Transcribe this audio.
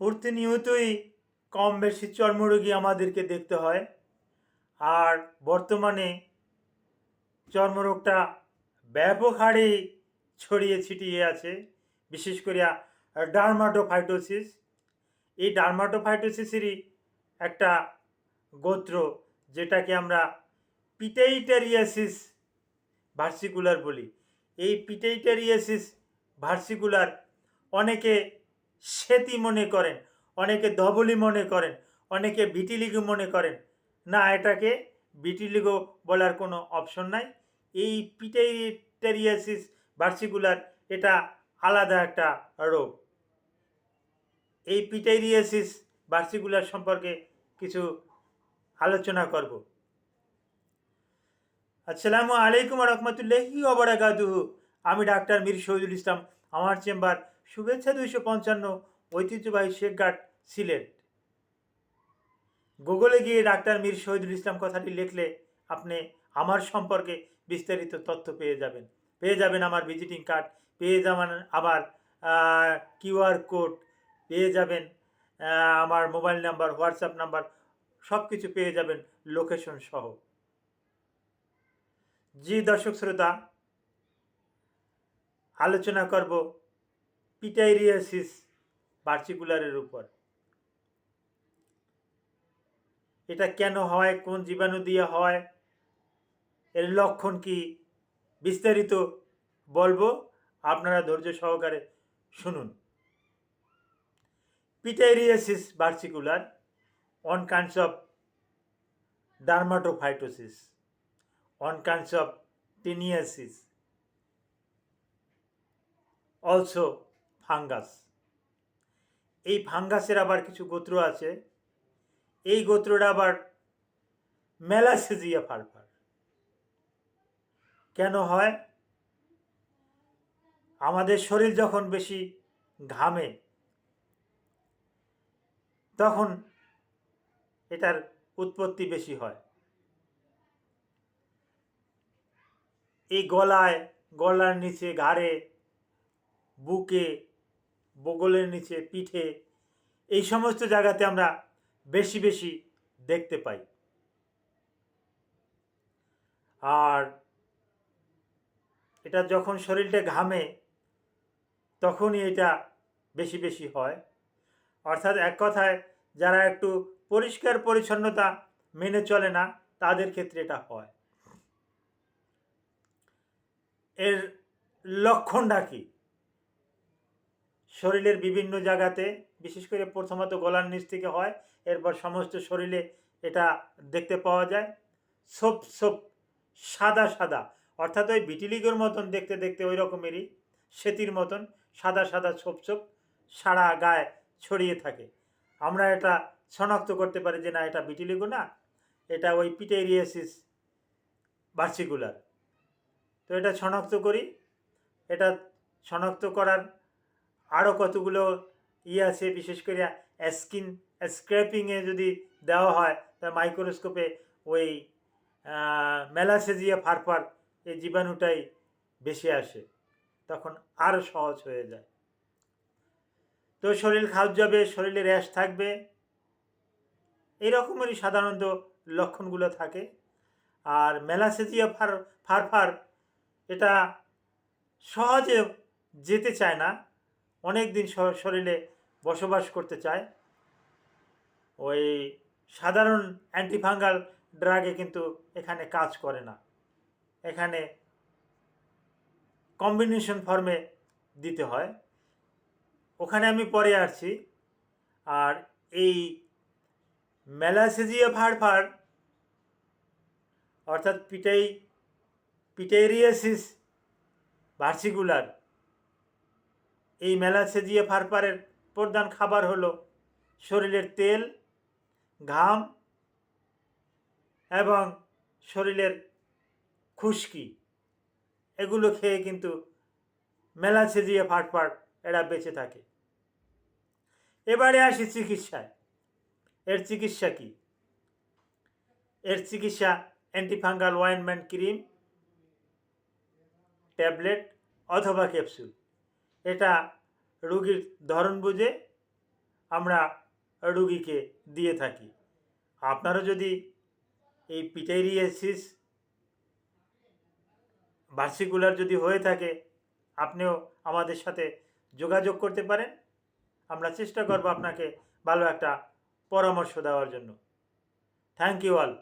প্রতিনিয়তই কম বেশি চর্মরোগী আমাদেরকে দেখতে হয়। আর বর্তমানে চর্মরোগটা ব্যাপক হারে ছড়িয়ে ছিটিয়ে আছে, বিশেষ করে ডার্মাটোফাইটোসিস। এই ডার্মাটোফাইটোসিসেরই একটা গোত্র যেটাকে আমরা পিটাইটারিয়াসিস ভার্সিকুলার বলি। এই পিটাইটারিয়াসিস ভার্সিকুলার অনেকে সেতি মনে করেন, অনেকে ধবলি মনে করেন, অনেকে ভিটিলিগো মনে করেন। না, এটাকে ভিটিলিগো বলার কোনো অপশন নাই। এই পিটাইটারিয়াসিস ভার্সিকুলার এটা আলাদা একটা রোগ। এই পিটাইরিয়াসিস ভার্সিকুলার সম্পর্কে কিছু আলোচনা করব। আসসালামু আলাইকুম রহমতুল্লাহি ওবরাকাতুহু আমি ডাক্তার মীর শহীদুল ইসলাম। আমার চেম্বার শুভেচ্ছা দুইশো পঞ্চান্ন ঐতিহ্যবাহী শেখঘাট সিলেট। গুগলে গিয়ে ডাক্তার মীর শহীদুল ইসলাম কথাটি লিখলে আপনি আমার সম্পর্কে বিস্তারিত তথ্য পেয়ে যাবেন। পেয়ে যাবেন আমার ভিজিটিং কার্ড, পেয়ে যাবেন আমার কিউআর কোড, পেয়ে যাবেন আমার মোবাইল নাম্বার, হোয়াটসঅ্যাপ নাম্বার সব কিছু পেয়ে যাবেন লোকেশন সহ। জি দর্শক শ্রোতা, আলোচনা করব পিটাইরিয়াসিস পার্টিকুলারের উপর। এটা কেন হয়? কোন জীবাণু দিয়ে হয়? এর লক্ষণ কি? বিস্তারিত বলব আপনারা ধৈর্য সহকারে শুনুন। Pityriasis versicolor on kinds of dermatophytosis, on kinds of teniasis, also fungus. এই ফাঙ্গাসের আবার কিছু গোত্র আছে। এই গোত্রটা আবার মেলাসেজিয়া ফারফার। কেন হয়? আমাদের শরীর যখন বেশি ঘামে, তখন এটার উৎপত্তি বেশি হয়। এই গলায়, গলার নিচে, ঘাড়ে, বুকে বগলের নিচে, পিঠে, এই সমস্ত জায়গাতে আমরা বেশি বেশি দেখতে পাই। আর এটা যখন শরীরটা ঘামে, তখনই এটা বেশি বেশি হয়। অর্থাৎ এক কথায়, যারা একটু পরিষ্কার পরিচ্ছন্নতা মেনে চলে না, তাদের ক্ষেত্রে এটা হয়। এর লক্ষণটা কি? শরীরের বিভিন্ন জায়গাতে, বিশেষ করে প্রথমত গলার নিচ থেকে হয়, এরপর সমস্ত শরীরে এটা দেখতে পাওয়া যায়। সোপ সোপ সাদা সাদা, অর্থাৎ ওই বিটিলিগোর মতন দেখতে দেখতে ওই রকমেরই, সেতির মতন, সাদা সাদা, ছোপ ছোপ, সারা গায়ে ছড়িয়ে থাকে। আমরা এটা শনাক্ত করতে পারি যে না, এটা বিটিলিগো না, এটা ওই পিটেরিয়াসিস ভার্সিকুলার। তো এটা শনাক্ত করি। এটা শনাক্ত করার আরও কতগুলো ইয়ে আছে, বিশেষ করে স্কিন স্ক্র্যাপিংয়ে যদি দেওয়া হয়, তা মাইক্রোস্কোপে ওই মেলাসেজিয়া ফারফার এই জীবাণুটাই বেশি আসে, তখন আরও সহজ হয়ে যায়। তো শরীর যাবে, শরীরে র্যাশ থাকবে এই রকমেরই সাধারণত লক্ষণগুলো থাকে। আর মেলাসেজিয়া ফার ফারফার এটা সহজে যেতে চায় না অনেক দিন শরীরে বসবাস করতে চায়। ওই সাধারণ অ্যান্টিফাঙ্গাল ড্রাগে কিন্তু এখানে কাজ করে না। এখানে কম্বিনেশন ফর্মে দিতে হয়। ওখানে আমি পরে আসছি। আর এই মেলাসেজিয়া ফাড়ফাড় অর্থাৎ পিটাই পিটেরিয়াসিস ভার্সিকুলার এই মেলাসেজিয়া ফারপারের প্রধান খাবার হলো শরীরের তেল, ঘাম এবং শরীরের খুশকি। এগুলো খেয়ে কিন্তু মেলাসেজিয়া ফাটফাট এরা বেঁচে থাকে। এবারে আসি চিকিৎসায়। এর চিকিৎসা কি? এর চিকিৎসা অ্যান্টিফাঙ্গাল ওয়াইনমেন্ট ক্রিম ট্যাবলেট অথবা ক্যাপসুল এটা রুগীর ধরন বুঝে আমরা রুগীকে দিয়ে থাকি। আপনারও যদি এই পিটাইরিয়াসিস ভার্সিকুলার যদি হয়ে থাকে, আপনিও আমাদের সাথে যোগাযোগ করতে পারেন। আমরা চেষ্টা করব আপনাকে ভালো একটা পরামর্শ দেওয়ার জন্য। Thank you all